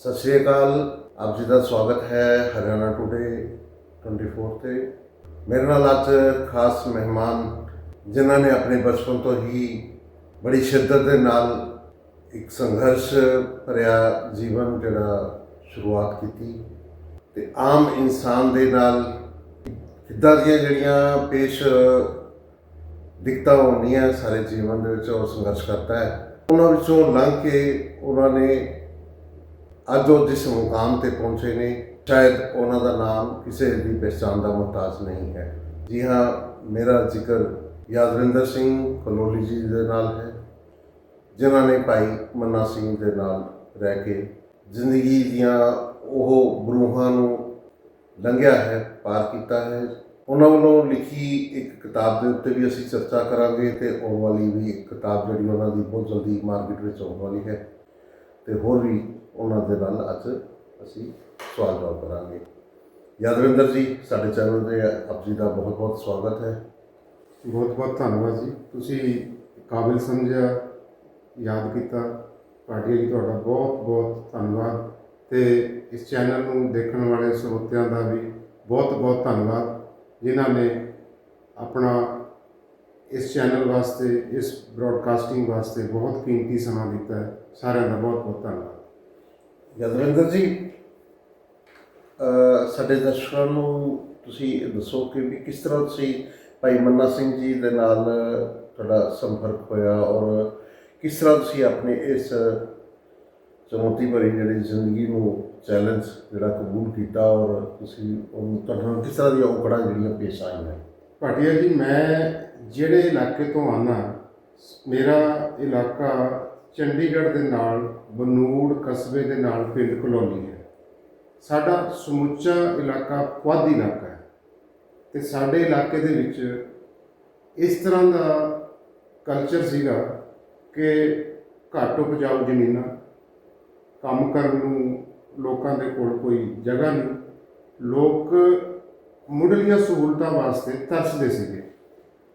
ਸਤਿ ਸ਼੍ਰੀ ਅਕਾਲ। ਆਪ ਜੀ ਦਾ ਸਵਾਗਤ ਹੈ ਹਰਿਆਣਾ ਟੁਡੇ 24 ਤੇ। ਮੇਰੇ ਨਾਲ ਅੱਜ ਖਾਸ ਮਹਿਮਾਨ ਜਿਨ੍ਹਾਂ ਨੇ ਆਪਣੇ ਬਚਪਨ ਤੋਂ ਹੀ ਬੜੀ ਸ਼ਿੱਦਤ ਦੇ ਨਾਲ ਇੱਕ ਸੰਘਰਸ਼ ਭਰਿਆ ਜੀਵਨ ਜਿਹੜਾ ਸ਼ੁਰੂਆਤ ਕੀਤੀ ਤੇ ਆਮ ਇਨਸਾਨ ਦੇ ਨਾਲ ਕਿੱਦਾਂ ਦੀਆਂ ਜਿਹੜੀਆਂ ਪੇਸ਼ ਦਿੱਕਤਾਂ ਹੁੰਦੀਆਂ ਸਾਰੇ ਜੀਵਨ ਦੇ ਵਿੱਚ ਉਹ ਸੰਘਰਸ਼ ਕਰਦਾ ਹੈ। ਉਹਨਾਂ ਵਿੱਚੋਂ ਲੰਘ ਕੇ ਉਹਨਾਂ ਨੇ ਅੱਜ ਉਹ ਜਿਸ ਮੁਕਾਮ ਤੇ ਪਹੁੰਚੇ ਨੇ, ਸ਼ਾਇਦ ਉਹਨਾਂ ਦਾ ਨਾਮ ਕਿਸੇ ਦੀ ਪਛਾਣ ਦਾ ਮੁਹਤਾਜ ਨਹੀਂ ਹੈ। ਜੀ ਹਾਂ, ਮੇਰਾ ਜ਼ਿਕਰ ਯਾਦਵਿੰਦਰ ਸਿੰਘ ਕਲੋਲੀ ਜੀ ਦੇ ਨਾਲ ਹੈ, ਜਿਨ੍ਹਾਂ ਨੇ ਭਾਈ ਮੰਨਾ ਸਿੰਘ ਦੇ ਨਾਲ ਰਹਿ ਕੇ ਜ਼ਿੰਦਗੀ ਦੀਆਂ ਉਹ ਬਰੂਹਾਂ ਨੂੰ ਲੰਘਿਆ ਹੈ, ਪਾਰ ਕੀਤਾ ਹੈ। ਉਹਨਾਂ ਵੱਲੋਂ ਲਿਖੀ ਇੱਕ ਕਿਤਾਬ ਦੇ ਉੱਤੇ ਵੀ ਅਸੀਂ ਚਰਚਾ ਕਰਾਂਗੇ ਤੇ ਆਉਣ ਵਾਲੀ ਵੀ ਇੱਕ ਕਿਤਾਬ ਜਿਹੜੀ ਉਹਨਾਂ ਦੀ ਬਹੁਤ ਜਲਦੀ ਮਾਰਕੀਟ ਵਿੱਚ ਆਉਣ ਵਾਲੀ ਹੈ। ਤੇ ਹੋਰ ਵੀ ਉਹਨਾਂ ਦੇ ਨਾਲ ਅੱਜ ਅਸੀਂ ਸਵਾਲ ਜਵਾਬ ਕਰਾਂਗੇ। ਯਾਦਵਿੰਦਰ ਜੀ, ਸਾਡੇ ਚੈਨਲ ਤੇ ਆਪ ਜੀ ਦਾ ਬਹੁਤ ਬਹੁਤ ਸਵਾਗਤ ਹੈ। ਬਹੁਤ ਬਹੁਤ ਧੰਨਵਾਦ ਜੀ। ਤੁਸੀਂ ਕਾਬਿਲ ਸਮਝਿਆ, ਯਾਦ ਕੀਤਾ। ਪਾਰਟੀ ਜੀ ਤੁਹਾਡਾ ਬਹੁਤ ਬਹੁਤ ਧੰਨਵਾਦ। ਤੇ ਇਸ ਚੈਨਲ ਨੂੰ ਦੇਖਣ ਵਾਲੇ ਸਰੋਤਿਆਂ ਦਾ ਵੀ ਬਹੁਤ ਬਹੁਤ ਧੰਨਵਾਦ, ਜਿਨ੍ਹਾਂ ਨੇ ਆਪਣਾ ਇਸ ਚੈਨਲ ਵਾਸਤੇ, ਇਸ ਬ੍ਰਾਡਕਾਸਟਿੰਗ ਵਾਸਤੇ ਬਹੁਤ ਕੀਮਤੀ ਸਮਾਂ ਦਿੱਤਾ ਸਾਰਿਆਂ ਦਾ ਬਹੁਤ ਬਹੁਤ ਧੰਨਵਾਦ। ਯਾਦਵਿੰਦਰ ਜੀ ਸਾਡੇ ਦਰਸ਼ਕਾਂ ਨੂੰ ਤੁਸੀਂ ਦੱਸੋ ਕਿ ਵੀ ਕਿਸ ਤਰ੍ਹਾਂ ਤੁਸੀਂ ਭਾਈ ਮੰਨਾ ਸਿੰਘ ਜੀ ਦੇ ਨਾਲ ਤੁਹਾਡਾ ਸੰਪਰਕ ਹੋਇਆ ਔਰ ਕਿਸ ਤਰ੍ਹਾਂ ਤੁਸੀਂ ਆਪਣੇ ਇਸ ਚੁਣੌਤੀ ਭਰੀ ਜਿਹੜੀ ਜ਼ਿੰਦਗੀ ਨੂੰ ਚੈਲੰਜ ਜਿਹੜਾ ਕਬੂਲ ਕੀਤਾ ਔਰ ਤੁਸੀਂ ਉਹਨੂੰ ਤੁਹਾਨੂੰ ਕਿਸ ਤਰ੍ਹਾਂ ਦੀਆਂ ਔਕੜਾਂ ਜਿਹੜੀਆਂ ਪੇਸ਼ ਆਈਆਂ? ਭਾਟੀਆ ਜੀ, ਮੈਂ ਜਿਹੜੇ ਇਲਾਕੇ ਤੋਂ ਆਨਾ ਮੇਰਾ ਇਲਾਕਾ ਚੰਡੀਗੜ੍ਹ ਦੇ ਨਾਲ ਬਨੂੜ ਕਸਬੇ ਦੇ ਨਾਲ ਪਿੰਡ ਕਲੋਨੀ ਹੈ। ਸਾਡਾ ਸਮੁੱਚਾ ਇਲਾਕਾ ਪੁਆਧੀ ਇਲਾਕਾ ਹੈ ਤੇ ਸਾਡੇ ਇਲਾਕੇ ਦੇ ਵਿੱਚ ਇਸ ਤਰ੍ਹਾਂ ਦਾ ਕਲਚਰ ਸੀਗਾ ਕਿ ਘੱਟ ਉਪਜਾਊ ਜ਼ਮੀਨਾਂ, ਕੰਮ ਕਰਨ ਨੂੰ ਲੋਕਾਂ ਦੇ ਕੋਲ ਕੋਈ ਜਗ੍ਹਾ ਨਹੀਂ, ਲੋਕ ਮੁੱਢਲੀਆਂ ਸਹੂਲਤਾਂ ਵਾਸਤੇ ਤਰਸਦੇ ਸੀਗੇ।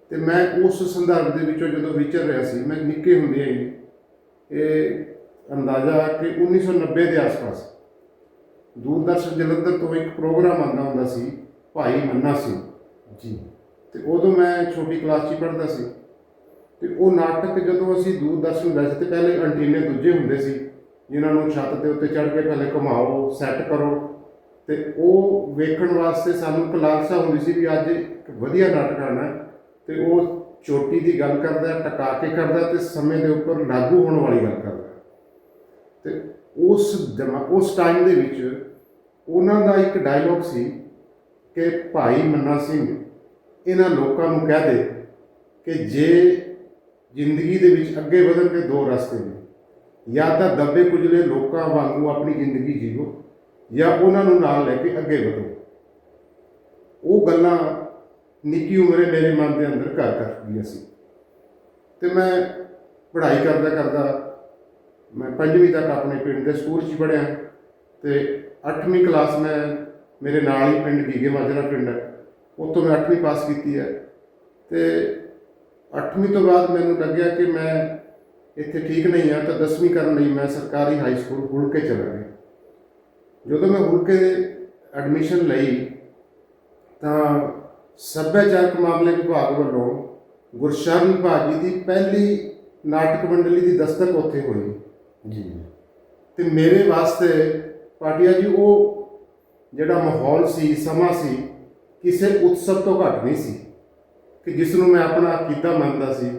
ਤੇ ਮੈਂ ਉਸ ਸੰਦਰਭ ਦੇ ਵਿੱਚੋਂ ਜਦੋਂ ਵਿਚਰ ਰਿਹਾ ਸੀ, ਮੈਂ ਨਿੱਕੇ ਹੁੰਦੇ ਹੀ ਇਹ ਅੰਦਾਜ਼ਾ ਕਿ 1990 ਦੇ ਆਸ-ਪਾਸ ਦੂਰਦਰਸ਼ਨ ਜਲੰਧਰ ਤੋਂ ਇੱਕ ਪ੍ਰੋਗਰਾਮ ਆਉਂਦਾ ਹੁੰਦਾ ਸੀ ਭਾਈ ਮੰਨਾ ਸਿੰਘ। ਜੀ। ਤੇ ਉਦੋਂ ਮੈਂ ਛੋਟੀ ਕਲਾਸ 'ਚ ਹੀ ਪੜ੍ਹਦਾ ਸੀ। ਤੇ ਉਹ ਨਾਟਕ ਜਦੋਂ ਅਸੀਂ ਦੂਰਦਰਸ਼ਨ ਵੈਸੇ ਤੇ ਪਹਿਲੇ ਐਂਟੀਨੇ ਦੂਜੇ ਹੁੰਦੇ ਸੀ ਜਿਨ੍ਹਾਂ ਨੂੰ ਛੱਤ ਦੇ ਉੱਤੇ ਚੜ੍ਹ ਕੇ ਪਹਿਲੇ ਘੁਮਾਓ ਸੈੱਟ ਕਰੋ। ਤੇ ਉਹ ਵੇਖਣ ਵਾਸਤੇ ਸਾਨੂੰ ਇੱਕ ਲਾਲਸਾ ਹੁੰਦੀ ਸੀ ਵੀ ਅੱਜ ਇੱਕ ਵਧੀਆ ਨਾਟਕ ਆਉਣਾ ਹੈ। ਤੇ ਉਹ ਚੋਟੀ ਦੀ ਗੱਲ ਕਰਦਾ ਹੈ, ਟਕਾ ਕੇ ਕਰਦਾ ਤੇ ਸਮੇਂ ਦੇ ਉੱਪਰ ਲਾਗੂ ਹੋਣ ਵਾਲੀ ਗੱਲ ਕਰਦਾ। ਹੈ। ਤੇ ਉਸ ਉਸ ਟਾਈਮ ਦੇ ਵਿੱਚ ਉਹਨਾਂ ਦਾ ਇੱਕ ਡਾਇਲੋਗ ਸੀ ਕਿ ਭਾਈ ਮੰਨਾ ਸਿੰਘ, ਇਹਨਾਂ ਲੋਕਾਂ ਨੂੰ ਕਹਿ ਦੇ ਕਿ ਜੇ ਜ਼ਿੰਦਗੀ ਦੇ ਵਿੱਚ ਅੱਗੇ ਵਧਣ ਦੇ ਦੋ ਰਸਤੇ ਨੇ, ਜਾਂ ਤਾਂ ਦੱਬੇ ਕੁਚਲੇ ਲੋਕਾਂ ਵਾਂਗੂ ਆਪਣੀ ਜ਼ਿੰਦਗੀ ਜੀਵੋ, ਜਾਂ ਉਹਨਾਂ ਨੂੰ ਨਾਲ ਲੈ ਕੇ ਅੱਗੇ ਵਧੋ। ਉਹ ਗੱਲਾਂ ਨਿੱਕੀ ਉਮਰੇ ਮੇਰੇ ਮਨ ਦੇ ਅੰਦਰ ਘਰ ਕਰ ਗਈਆਂ ਸੀ। ਤੇ ਮੈਂ ਪੜ੍ਹਾਈ ਕਰਦਾ ਕਰਦਾ ਮੈਂ ਪੰਜਵੀਂ ਤੱਕ ਆਪਣੇ ਪਿੰਡ ਦੇ ਸਕੂਲ 'ਚ ਹੀ ਪੜ੍ਹਿਆ ਤੇ 8ਵੀਂ ਕਲਾਸ ਮੈਂ ਮੇਰੇ ਨਾਲ ਹੀ ਪਿੰਡ ਗੀਗੇ ਮਾਜਰਾ ਪਿੰਡ ਹੈ। ਉੱਥੋਂ ਮੈਂ 8ਵੀਂ ਪਾਸ ਕੀਤੀ ਹੈ ਤੇ 8ਵੀਂ ਤੋਂ ਬਾਅਦ ਮੈਨੂੰ ਲੱਗਿਆ ਕਿ ਮੈਂ ਇੱਥੇ ਠੀਕ ਨਹੀਂ ਆ ਤਾਂ 10ਵੀਂ ਕਰਨ ਲਈ ਮੈਂ ਸਰਕਾਰੀ ਹਾਈ ਸਕੂਲ ਹੁਲਕੇ ਚਲਾ ਗਿਆ। ਜਦੋਂ ਮੈਂ ਹੁਲਕੇ ਐਡਮਿਸ਼ਨ ਲਈ ਤਾਂ ਸੱਭਿਆਚਾਰਕ ਮਾਮਲੇ ਵਿਭਾਗ ਵੱਲੋਂ ਗੁਰਸ਼ਰਨ ਭਾਜੀ ਦੀ ਪਹਿਲੀ ਨਾਟਕ ਮੰਡਲੀ ਦੀ ਦਸਤਕ ਉੱਥੇ ਹੋਈ। ਜੀ। ਤੇ ਮੇਰੇ ਵਾਸਤੇ ਪਾਟਿਆ ਜੀ ਉਹ ਜਿਹੜਾ ਮਾਹੌਲ ਸੀ ਸਮਾਂ ਸੀ ਕਿਸੇ ਉਤਸਵ ਤੋਂ ਘੱਟ ਨਹੀਂ ਸੀ ਕਿ ਜਿਸ ਨੂੰ ਮੈਂ ਆਪਣਾ ਅਕੀਦਾ ਮੰਨਦਾ ਸੀ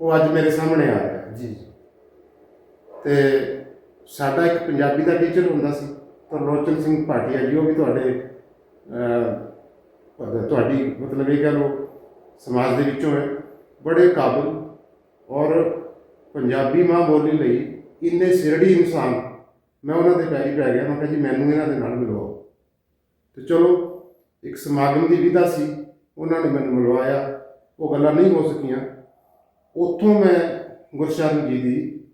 ਉਹ ਅੱਜ ਮੇਰੇ ਸਾਹਮਣੇ ਆ ਰਿਹਾ। ਜੀ। ਤੇ ਸਾਡਾ ਇੱਕ ਪੰਜਾਬੀ ਦਾ ਟੀਚਰ ਹੁੰਦਾ ਸੀ ਤਰਲੋਚਨ ਸਿੰਘ ਭਾਟੀਆ ਜੀ ਉਹ ਵੀ ਤੁਹਾਡੇ ਤੁਹਾਡੀ ਮਤਲਬ ਇਹ ਕਹ ਲਓ ਸਮਾਜ ਦੇ ਵਿੱਚੋਂ ਹੈ। ਬੜੇ ਕਾਬਲ ਔਰ ਪੰਜਾਬੀ ਮਾਂ ਬੋਲੀ ਲਈ ਇੰਨੇ ਸਿਰੜੀ ਇਨਸਾਨ। ਮੈਂ ਉਹਨਾਂ ਦੇ ਪੈਰੀ ਪੈ ਗਿਆ, ਮੈਂ ਕਿਹਾ ਜੀ ਮੈਨੂੰ ਇਹਨਾਂ ਦੇ ਨਾਲ ਮਿਲਵਾਓ। ਤੇ ਚਲੋ, ਇੱਕ ਸਮਾਗਮ ਦੀ ਵਿਧਾ ਸੀ, ਉਹਨਾਂ ਨੇ ਮੈਨੂੰ ਮਿਲਵਾਇਆ। ਉਹ ਗੱਲਾਂ ਨਹੀਂ ਹੋ ਸਕੀਆਂ। ਉੱਥੋਂ ਮੈਂ ਗੁਰਸ਼ਰਨ ਜੀ ਦੀ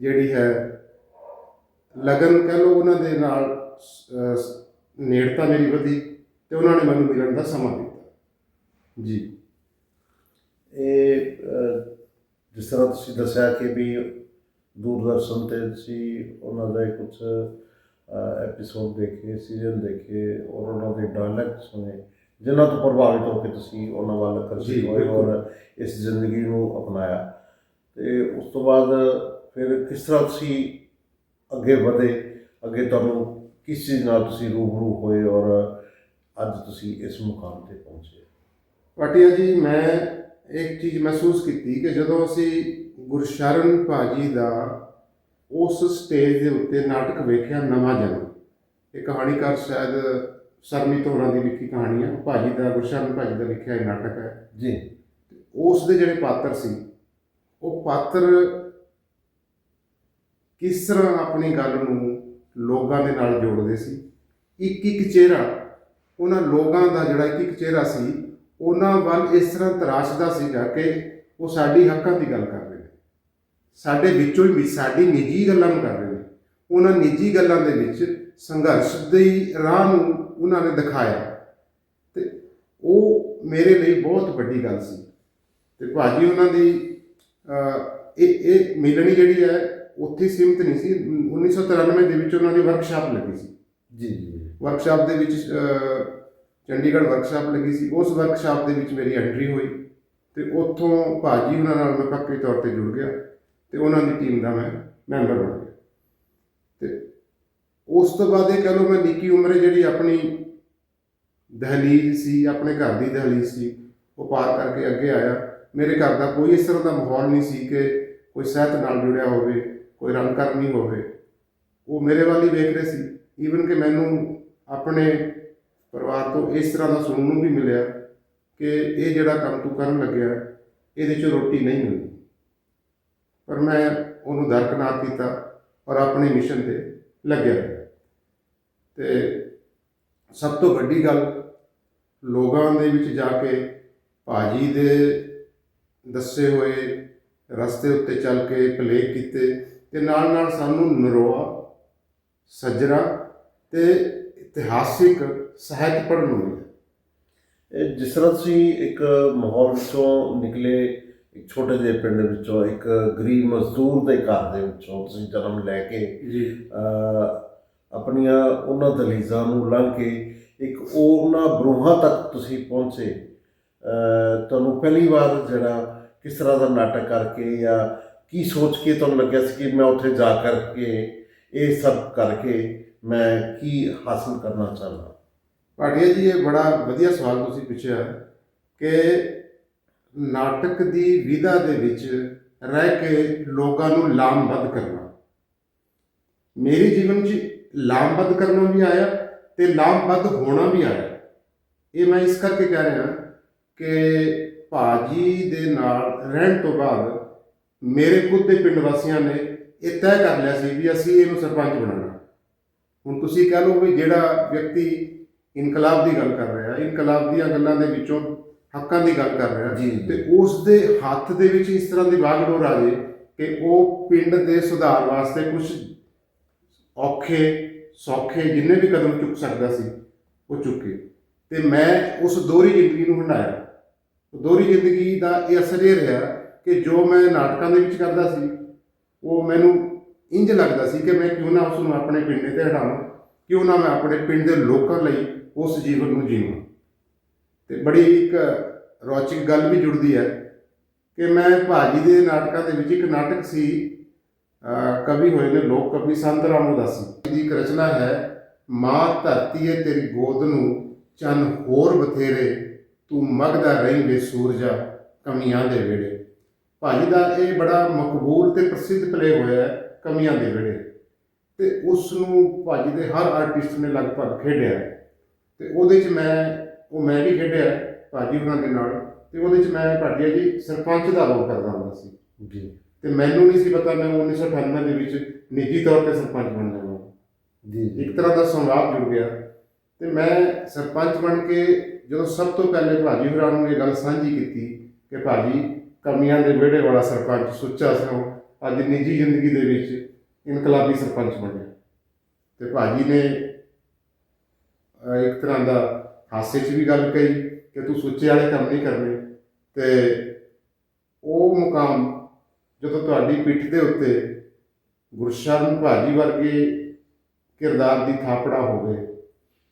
ਜਿਹੜੀ ਹੈ ਲਗਨ ਕਹ ਲਓ, ਉਹਨਾਂ ਦੇ ਨਾਲ ਨੇੜਤਾ ਮੇਰੀ ਵਧੀ ਤੇ ਉਹਨਾਂ ਨੇ ਮੈਨੂੰ ਮਿਲਣ ਦਾ ਸਮਾਂ ਦਿੱਤਾ। ਜੀ। ਇਹ ਜਿਸ ਤਰ੍ਹਾਂ ਤੁਸੀਂ ਦੱਸਿਆ ਕਿ ਵੀ ਦੂਰਦਰਸ਼ਨ ਤੇ ਸੀ ਉਹਨਾਂ ਦੇ ਕੁਝ ਐਪੀਸੋਡ ਦੇਖੇ ਸੀਰੀਅਲ ਦੇਖੇ ਔਰ ਉਹਨਾਂ ਦੇ ਡਾਇਲੈਕਟ ਸੁਣੇ ਜਿਨ੍ਹਾਂ ਤੋਂ ਪ੍ਰਭਾਵਿਤ ਹੋ ਕੇ ਤੁਸੀਂ ਉਹਨਾਂ ਵੱਲ ਆਕਰਸ਼ਿਤ ਹੋਏ। ਔਰ ਇਸ ਜ਼ਿੰਦਗੀ ਨੂੰ ਅਪਣਾਇਆ। ਤੇ ਉਸ ਤੋਂ ਬਾਅਦ ਫਿਰ ਕਿਸ ਤਰ੍ਹਾਂ ਤੁਸੀਂ ਅੱਗੇ ਵਧੇ? ਅੱਗੇ ਤੁਹਾਨੂੰ ਕਿਸ ਚੀਜ਼ ਨਾਲ ਤੁਸੀਂ ਰੂਬਰੂ ਹੋਏ ਔਰ ਅੱਜ ਤੁਸੀਂ ਇਸ ਮੁਕਾਮ ਤੇ ਪਹੁੰਚੇ? ਪਾਟਿਆ ਜੀ ਮੈਂ ਇੱਕ ਚੀਜ਼ ਮਹਿਸੂਸ ਕੀਤੀ ਕਿ ਜਦੋਂ ਅਸੀਂ ਗੁਰਸ਼ਰਨ ਭਾਜੀ ਦਾ ਉਸ ਸਟੇਜ ਦੇ ਉੱਤੇ ਨਾਟਕ ਵੇਖਿਆ ਨਵਾਂ ਜਨਮ ਇਹ ਕਹਾਣੀਕਾਰ ਸ਼ਾਇਦ ਸਰਮੀਤ ਹੋਰਾਂ ਦੀ ਲਿਖੀ ਕਹਾਣੀ ਹੈ ਭਾਜੀ ਦਾ ਗੁਰਸ਼ਰਨ ਭਾਜੀ ਦਾ ਲਿਖਿਆ ਇਹ ਨਾਟਕ ਹੈ। ਜੀ। ਉਸ ਦੇ ਜਿਹੜੇ ਪਾਤਰ ਸੀ ਉਹ ਪਾਤਰ ਕਿਸ ਤਰ੍ਹਾਂ ਆਪਣੀ ਗੱਲ ਨੂੰ ਲੋਕਾਂ ਦੇ ਨਾਲ ਜੋੜਦੇ ਸੀ? ਇੱਕ ਇੱਕ ਚਿਹਰਾ ਉਹਨਾਂ ਲੋਕਾਂ ਦਾ ਜਿਹੜਾ ਇੱਕ ਇੱਕ ਚਿਹਰਾ ਸੀ ਉਹਨਾਂ ਵੱਲ ਇਸ ਤਰ੍ਹਾਂ ਤਰਾਸ਼ਦਾ ਸੀਗਾ ਕਿ ਉਹ ਸਾਡੀ ਹੱਕਾਂ ਦੀ ਗੱਲ ਕਰ ਰਹੇ ਨੇ। ਸਾਡੇ ਵਿੱਚੋਂ ਹੀ ਸਾਡੀ ਨਿੱਜੀ ਗੱਲਾਂ ਨੂੰ ਕਰ ਰਹੇ ਨੇ। ਉਹਨਾਂ ਨਿੱਜੀ ਗੱਲਾਂ ਦੇ ਵਿੱਚ ਸੰਘਰਸ਼ ਦੀ ਰਾਹ ਨੂੰ ਉਹਨਾਂ ਨੇ ਦਿਖਾਇਆ। ਤੇ ਉਹ ਮੇਰੇ ਲਈ ਬਹੁਤ ਵੱਡੀ ਗੱਲ ਸੀ। ਤੇ ਭਾਜੀ ਉਹਨਾਂ ਦੀ ਇਹ ਇਹ ਮਿਲਣੀ ਜਿਹੜੀ ਹੈ ਉੱਥੇ ਸੀਮਿਤ ਨਹੀਂ ਸੀ। 1993 ਦੇ ਵਿੱਚ ਉਹਨਾਂ ਦੀ ਵਰਕਸ਼ਾਪ ਲੱਗੀ ਸੀ। ਜੀ ਜੀ। ਵਰਕਸ਼ਾਪ ਦੇ ਵਿੱਚ ਚੰਡੀਗੜ੍ਹ ਵਰਕਸ਼ਾਪ ਲੱਗੀ ਸੀ, ਉਸ ਵਰਕਸ਼ਾਪ ਦੇ ਵਿੱਚ ਮੇਰੀ ਐਂਟਰੀ ਹੋਈ ਤੇ ਉੱਥੋਂ ਭਾਜੀ ਉਹਨਾਂ ਨਾਲ ਮੈਂ ਪੱਕੇ ਤੌਰ ਤੇ ਜੁੜ ਗਿਆ ਤੇ ਉਹਨਾਂ ਦੀ ਟੀਮ ਦਾ ਮੈਂ ਮੈਂਬਰ ਬਣ ਗਿਆ। ਤੇ ਉਸ ਤੋਂ ਬਾਅਦ ਇਹ ਕਹ ਲਓ ਮੈਂ ਨਿੱਕੀ ਉਮਰੇ ਜਿਹੜੀ ਆਪਣੀ ਦਹਲੀਜ਼ ਸੀ, ਆਪਣੇ ਘਰ ਦੀ ਦਹਲੀਜ਼ ਸੀ, ਉਹ ਪਾਰ ਕਰਕੇ ਅੱਗੇ ਆਇਆ। ਮੇਰੇ ਘਰ ਦਾ ਕੋਈ ਇਸ ਤਰ੍ਹਾਂ ਦਾ ਮਾਹੌਲ ਨਹੀਂ ਸੀ ਕਿ ਕੋਈ ਸਹਿਤ ਨਾਲ ਜੁੜਿਆ ਹੋਵੇ, ਕੋਈ ਰੰਗ ਰੰਗਕਰਮੀ ਹੋਵੇ। ਉਹ ਮੇਰੇ ਵੱਲ ਹੀ ਵੇਖ ਰਹੇ ਸੀ। ਈਵਨ ਕਿ ਮੈਨੂੰ ਆਪਣੇ ਪਰਿਵਾਰ ਤੋਂ ਇਸ ਤਰ੍ਹਾਂ ਦਾ ਸੁਣਨ ਨੂੰ ਵੀ ਮਿਲਿਆ ਕਿ ਇਹ ਜਿਹੜਾ ਕੰਮ ਤੂੰ ਕਰਨ ਲੱਗਿਆ, ਇਹਦੇ 'ਚੋਂ ਰੋਟੀ ਨਹੀਂ ਮਿਲਦੀ ਪਰ ਮੈਂ ਉਹਨੂੰ ਦਰਕਨਾਰ ਕੀਤਾ ਔਰ ਆਪਣੇ ਮਿਸ਼ਨ ਤੇ ਲੱਗਿਆ ਰਿਹਾ। ਤੇ ਸਭ ਤੋਂ ਵੱਡੀ ਗੱਲ, ਲੋਕਾਂ ਦੇ ਵਿੱਚ ਜਾ ਕੇ ਭਾਜੀ ਦੇ ਦੱਸੇ ਹੋਏ ਰਸਤੇ ਉੱਤੇ ਚੱਲ ਕੇ ਪਲੇ ਕੀਤੇ ਤੇ ਨਾਲ ਨਾਲ ਸਾਨੂੰ ਨਰੋਆ ਸੱਜਰਾ ਤੇ ਇਤਿਹਾਸਿਕ ਸਾਹਿਤ ਪੜ੍ਹਨ ਨੂੰ ਮਿਲਿਆ। ਇਹ ਜਿਸ ਤਰ੍ਹਾਂ ਤੁਸੀਂ ਇੱਕ ਮਾਹੌਲ ਵਿੱਚੋਂ ਨਿਕਲੇ ਇੱਕ ਛੋਟੇ ਜਿਹੇ ਪਿੰਡ ਵਿੱਚੋਂ ਇੱਕ ਗਰੀਬ ਮਜ਼ਦੂਰ ਦੇ ਘਰ ਦੇ ਵਿੱਚੋਂ ਤੁਸੀਂ ਜਨਮ ਲੈ ਕੇ ਜੀ। ਆਪਣੀਆਂ ਉਹਨਾਂ ਦਲੀਜ਼ਾਂ ਨੂੰ ਲੰਘ ਕੇ ਇੱਕ ਉਹਨਾਂ ਬਰੂਹਾਂ ਤੱਕ ਤੁਸੀਂ ਪਹੁੰਚੇ ਤੁਹਾਨੂੰ ਪਹਿਲੀ ਵਾਰ ਜਿਹੜਾ ਕਿਸ ਤਰ੍ਹਾਂ ਦਾ ਨਾਟਕ ਕਰਕੇ ਜਾਂ ਕੀ ਸੋਚ ਕੇ ਤੁਹਾਨੂੰ ਲੱਗਿਆ ਸੀ ਕਿ ਮੈਂ ਉੱਥੇ ਜਾ ਕਰਕੇ ਇਹ ਸਭ ਕਰਕੇ ਮੈਂ ਕੀ ਹਾਸਲ ਕਰਨਾ ਚਾਹੁੰਦਾ? ਭਾਟੀਆ ਜੀ, ਇਹ ਬੜਾ ਵਧੀਆ ਸਵਾਲ ਤੁਸੀਂ ਪੁੱਛਿਆ ਕਿ ਨਾਟਕ ਦੀ ਵਿਧਾ ਦੇ ਵਿੱਚ ਰਹਿ ਕੇ ਲੋਕਾਂ ਨੂੰ ਲਾਮਬੱਧ ਕਰਨਾ। ਮੇਰੇ ਜੀਵਨ 'ਚ ਲਾਮਬੱਧ ਕਰਨਾ ਵੀ ਆਇਆ ਤੇ ਲਾਮਬੱਧ ਹੋਣਾ ਵੀ ਆਇਆ। ਇਹ ਮੈਂ ਇਸ ਕਰਕੇ ਕਹਿ ਰਿਹਾ ਕਿ ਭਾਜੀ ਦੇ ਨਾਲ ਰਹਿਣ ਤੋਂ ਬਾਅਦ ਮੇਰੇ ਖੁਦ ਦੇ ਪਿੰਡ ਵਾਸੀਆਂ ਨੇ ਇਹ ਤੈਅ ਕਰ ਲਿਆ ਸੀ ਵੀ ਅਸੀਂ ਇਹਨੂੰ ਸਰਪੰਚ ਬਣਾਉਣਾ। ਹੁਣ ਤੁਸੀਂ ਕਹਿ ਲਓ ਵੀ ਜਿਹੜਾ ਵਿਅਕਤੀ ਇਨਕਲਾਬ ਦੀ ਗੱਲ ਕਰ ਰਿਹਾ ਇਨਕਲਾਬ ਦੀਆਂ ਗੱਲਾਂ ਦੇ ਵਿੱਚੋਂ ਹੱਕਾਂ ਦੀ ਗੱਲ ਕਰ ਰਿਹਾ। ਤੇ ਉਸ ਦੇ ਹੱਥ ਦੇ ਵਿੱਚ ਇਸ ਤਰ੍ਹਾਂ ਦੀ ਵਾਗਡੋਰ ਆ ਜੇ ਕਿ ਉਹ ਪਿੰਡ ਦੇ ਸੁਧਾਰ ਵਾਸਤੇ ਕੁਝ ਔਖੇ ਸੌਖੇ ਜਿੰਨੇ ਵੀ ਕਦਮ ਚੁੱਕ ਸਕਦਾ ਸੀ ਉਹ ਚੁੱਕੇ ਤੇ ਮੈਂ ਉਸ ਦੋਹਰੀ ਜ਼ਿੰਦਗੀ ਨੂੰ ਹੰਡਾਇਆ ਦੋਹਰੀ ਜ਼ਿੰਦਗੀ ਦਾ ਇਹ ਅਸਰ ਇਹ ਰਿਹਾ ਕਿ ਜੋ ਮੈਂ ਨਾਟਕਾਂ ਦੇ ਵਿੱਚ ਕਰਦਾ ਸੀ ਉਹ ਮੈਨੂੰ ਇੰਜ ਲੱਗਦਾ ਸੀ ਕਿ ਮੈਂ ਕਿਉਂ ਨਾ ਉਸ ਨੂੰ ਆਪਣੇ ਪਿੰਡੇ ਤੇ ਹਟਾਵਾਂ, ਕਿਉਂ ਨਾ ਮੈਂ ਆਪਣੇ ਪਿੰਡ ਦੇ ਲੋਕਾਂ ਲਈ ਉਸ ਜੀਵਨ ਨੂੰ ਜੀਵਾਂ। ਤੇ ਬੜੀ ਇੱਕ ਰੌਚਕ ਗੱਲ ਵੀ ਜੁੜਦੀ ਹੈ ਕਿ ਮੈਂ ਭਾਜੀ ਦੇ ਨਾਟਕਾਂ ਦੇ ਵਿੱਚ ਇੱਕ ਨਾਟਕ ਸੀ ਕਵੀ ਹੋਏ ਨੇ ਲੋਕ ਕਵੀ ਸੰਤ ਰਾਮ ਉਦਾਸੀ ਦੀ ਇੱਕ ਰਚਨਾ ਹੈ, ਮਾਂ ਧਰਤੀ ਏ ਤੇਰੀ ਗੋਦ ਨੂੰ, ਚੰਨ ਹੋਰ ਬਥੇਰੇ, ਤੂੰ ਮਗਦਾ ਰਹੀ ਸੂਰਜਾ ਕਮੀਆਂ ਦੇ ਵੇੜੇ ਭਾਜੀ ਦਾ ਇਹ ਬੜਾ ਮਕਬੂਲ ਤੇ ਪ੍ਰਸਿੱਧ ਪਲੇ ਹੋਇਆ ਹੈ। ਕਮੀਆਂ ਦੇ ਵੇੜੇ ਤੇ ਉਸ ਨੂੰ ਭਾਜੀ ਦੇ ਹਰ ਆਰਟਿਸਟ ਨੇ ਲਗਭਗ ਖੇਡਿਆ। ਤੇ ਉਹਦੇ 'ਚ ਮੈਂ ਉਹ ਮੈਂ ਵੀ ਖੇਡਿਆ ਭਾਜੀ ਉਹਨਾਂ ਦੇ ਨਾਲ। ਤੇ ਉਹਦੇ 'ਚ ਮੈਂ ਭਾਟੀਆ ਜੀ ਸਰਪੰਚ ਦਾ ਰੋਲ ਕਰਦਾ ਹੁੰਦਾ ਸੀ। ਜੀ। ਤੇ ਮੈਨੂੰ ਨਹੀਂ ਸੀ ਪਤਾ ਮੈਂ 1998 ਦੇ ਵਿੱਚ ਨਿੱਜੀ ਤੌਰ ਤੇ ਸਰਪੰਚ ਬਣ ਜਾਵਾਂ। ਜੀ ਜੀ। ਇੱਕ ਤਰ੍ਹਾਂ ਦਾ ਸੰਵਾਦ ਜੁੜ ਗਿਆ। ਤੇ ਮੈਂ ਸਰਪੰਚ ਬਣ ਕੇ ਜਦੋਂ ਸਭ ਤੋਂ ਪਹਿਲੇ ਭਾਜੀ ਹੋਰਾਂ ਨੂੰ ਇਹ ਗੱਲ ਸਾਂਝੀ ਕੀਤੀ ਕਿ ਭਾਜੀ ਕਮੀਆਂ ਦੇ ਵਿਹੜੇ ਵਾਲਾ ਸਰਪੰਚ ਸੁੱਚਾ ਸਿੰਘ ਅੱਜ ਨਿੱਜੀ ਜ਼ਿੰਦਗੀ ਦੇ ਵਿੱਚ ਇਨਕਲਾਬੀ ਸਰਪੰਚ ਬਣਿਆ। ਤੇ ਭਾਜੀ ਨੇ ਇੱਕ ਤਰ੍ਹਾਂ ਦਾ ਹਾਸੇ 'ਚ ਵੀ ਗੱਲ ਕਹੀ ਕਿ ਤੂੰ ਸੁੱਚੇ ਵਾਲੇ ਕੰਮ ਨਹੀਂ ਕਰਨੇ। ਤੇ ਉਹ ਮੁਕਾਮ ਜਦੋਂ ਤੁਹਾਡੀ ਪਿੱਠ ਦੇ ਉੱਤੇ ਗੁਰਸ਼ਰਨ ਭਾਜੀ ਵਰਗੇ ਕਿਰਦਾਰ ਦੀ ਥਾਪੜਾ ਹੋਵੇ,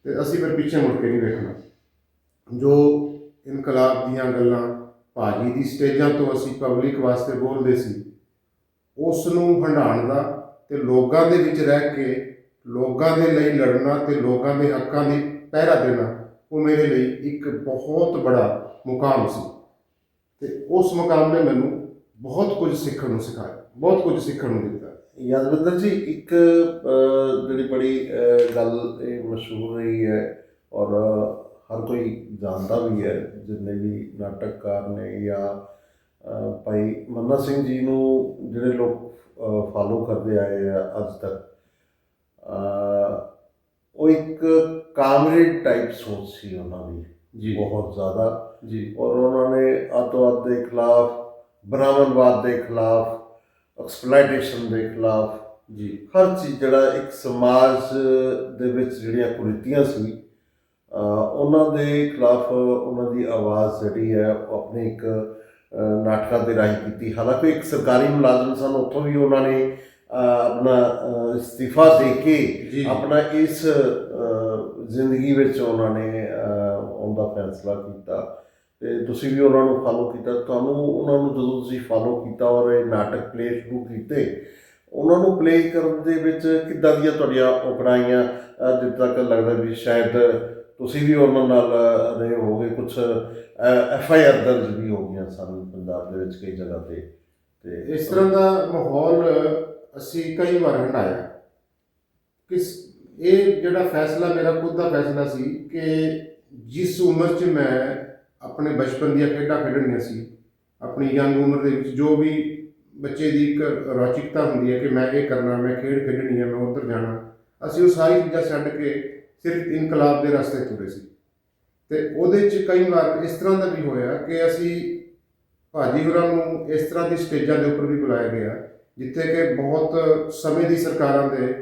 ਤੇ ਅਸੀਂ ਫਿਰ ਪਿੱਛੇ ਮੁੜ ਕੇ ਨਹੀਂ ਵੇਖਣਾ। ਜੋ ਇਨਕਲਾਬ ਦੀਆਂ ਗੱਲਾਂ ਭਾਜੀ ਦੀ ਸਟੇਜਾਂ ਤੋਂ ਅਸੀਂ ਪਬਲਿਕ ਵਾਸਤੇ ਬੋਲਦੇ ਸੀ ਉਸ ਨੂੰ ਹੰਡਾਉਣ ਦਾ ਤੇ ਲੋਕਾਂ ਦੇ ਵਿੱਚ ਰਹਿ ਕੇ ਲੋਕਾਂ ਦੇ ਲਈ ਲੜਨਾ ਤੇ ਲੋਕਾਂ ਦੇ ਹੱਕਾਂ ਦੀ ਪਹਿਰਾ ਦੇਣਾ, ਉਹ ਮੇਰੇ ਲਈ ਇੱਕ ਬਹੁਤ ਬੜਾ ਮੁਕਾਮ ਸੀ। ਤੇ ਉਸ ਮੁਕਾਮ ਨੇ ਮੈਨੂੰ ਬਹੁਤ ਕੁਝ ਸਿੱਖਣ ਨੂੰ ਸਿਖਾਇਆ, ਬਹੁਤ ਕੁਝ ਸਿੱਖਣ ਨੂੰ ਦਿੱਤਾ। ਯਾਦਵਿੰਦਰ ਜੀ, ਇੱਕ ਜਿਹੜੀ ਬੜੀ ਗੱਲ ਇਹ ਮਸ਼ਹੂਰ ਰਹੀ ਹੈ ਔਰ ਹਰ ਕੋਈ ਜਾਣਦਾ ਵੀ ਹੈ, ਜਿੰਨੇ ਵੀ ਨਾਟਕਕਾਰ ਨੇ ਜਾਂ ਭਾਈ ਮੰਨਾ ਸਿੰਘ ਜੀ ਨੂੰ ਜਿਹੜੇ ਲੋਕ ਫਾਲੋ ਕਰਦੇ ਆਏ ਆ ਅੱਜ ਤੱਕ ਉਹ ਇੱਕ ਕਾਮਰੇਡ ਟਾਈਪ ਸੋਚ ਸੀ ਉਹਨਾਂ ਦੀ ਬਹੁਤ ਜ਼ਿਆਦਾ। ਜੀ। ਔਰ ਉਹਨਾਂ ਨੇ ਅੱਤਵਾਦ ਦੇ ਖਿਲਾਫ ਬਰਾਮਦਵਾਦ ਦੇ ਖਿਲਾਫ ਐਕਸਪਲੋਇਟੇਸ਼ਨ ਦੇ ਖਿਲਾਫ ਜੀ। ਹਰ ਚੀਜ਼ ਜਿਹੜਾ ਇੱਕ ਸਮਾਜ ਦੇ ਵਿੱਚ ਜਿਹੜੀਆਂ ਕੁਰੀਤੀਆਂ ਸੀ ਉਹਨਾਂ ਦੇ ਖਿਲਾਫ ਉਹਨਾਂ ਦੀ ਆਵਾਜ਼ ਜਿਹੜੀ ਹੈ ਉਹ ਆਪਣੇ ਇੱਕ ਨਾਟਕਾਂ ਦੇ ਰਾਹੀਂ ਕੀਤੀ। ਹਾਲਾਂਕਿ ਇੱਕ ਸਰਕਾਰੀ ਮੁਲਾਜ਼ਮ ਸਨ ਉੱਥੋਂ ਵੀ ਉਹਨਾਂ ਨੇ ਆਪਣਾ ਇਸਤੀਫਾ ਦੇ ਕੇ ਆਪਣਾ ਇਸ ਜ਼ਿੰਦਗੀ ਵਿੱਚ ਉਹਨਾਂ ਨੇ ਅਹ, ਆਉਣ ਦਾ ਫੈਸਲਾ ਕੀਤਾ। ਤੇ ਤੁਸੀਂ ਵੀ ਉਹਨਾਂ ਨੂੰ ਫਾਲੋ ਕੀਤਾ। ਤੁਹਾਨੂੰ ਉਹਨਾਂ ਨੂੰ ਜਦੋਂ ਤੁਸੀਂ ਫਾਲੋ ਕੀਤਾ ਔਰ ਇਹ ਨਾਟਕ ਪਲੇ ਸ਼ੁਰੂ ਕੀਤੇ ਉਹਨਾਂ ਨੂੰ ਪਲੇ ਕਰਨ ਦੇ ਵਿੱਚ ਕਿੱਦਾਂ ਦੀਆਂ ਤੁਹਾਡੀਆਂ ਅਹ, ਜਿੱਦਾਂ ਤੱਕ ਲੱਗਦਾ ਵੀ ਸ਼ਾਇਦ ਤੁਸੀਂ ਵੀ ਉਹਨਾਂ ਨਾਲ ਰਹੇ ਹੋਗੇ ਕੁਝ ਐਫ ਆਈ ਆਰ ਦਰਜ ਵੀ ਹੋ ਗਈਆਂ ਸਾਨੂੰ ਪੰਜਾਬ ਦੇ ਵਿੱਚ ਕਈ ਜਗ੍ਹਾ ਤੇ ਤੇ ਇਸ ਤਰ੍ਹਾਂ ਦਾ ਮਾਹੌਲ ਅਸੀਂ ਕਈ ਵਾਰ ਹੰਡਾਇਆ ਕਿਸ, ਇਹ ਜਿਹੜਾ ਫੈਸਲਾ ਮੇਰਾ ਖੁਦ ਦਾ ਫੈਸਲਾ ਸੀ ਕਿ ਜਿਸ ਉਮਰ 'ਚ ਮੈਂ ਆਪਣੇ ਬਚਪਨ ਦੀਆਂ ਖੇਡਾਂ ਖੇਡਣੀਆਂ ਸੀ, ਆਪਣੀ ਯੰਗ ਉਮਰ ਦੇ ਵਿੱਚ ਜੋ ਵੀ ਬੱਚੇ ਦੀ ਇੱਕ ਰੌਚਿਕਤਾ ਹੁੰਦੀ ਹੈ ਕਿ ਮੈਂ ਇਹ ਕਰਨਾ, ਮੈਂ ਖੇਡ ਖੇਡਣੀ ਹੈ, ਮੈਂ ਉੱਧਰ ਜਾਣਾ, ਅਸੀਂ ਉਹ ਸਾਰੀ ਚੀਜ਼ਾਂ ਛੱਡ ਕੇ ਸਿਰਫ ਇਨਕਲਾਬ ਦੇ ਰਸਤੇ ਤੁਰੇ ਸੀ। ਤੇ ਉਹਦੇ 'ਚ ਕਈ ਵਾਰ ਇਸ ਤਰ੍ਹਾਂ ਦਾ ਵੀ ਹੋਇਆ ਕਿ ਅਸੀਂ ਭਾਜੀ ਹੋਰਾਂ ਨੂੰ ਇਸ ਤਰ੍ਹਾਂ ਦੀ ਸਟੇਜਾਂ ਦੇ ਉੱਪਰ ਵੀ ਬੁਲਾਇਆ ਗਿਆ, ਜਿੱਥੇ ਕਿ ਬਹੁਤ ਸਮੇਂ ਦੀ ਸਰਕਾਰਾਂ ਦੇ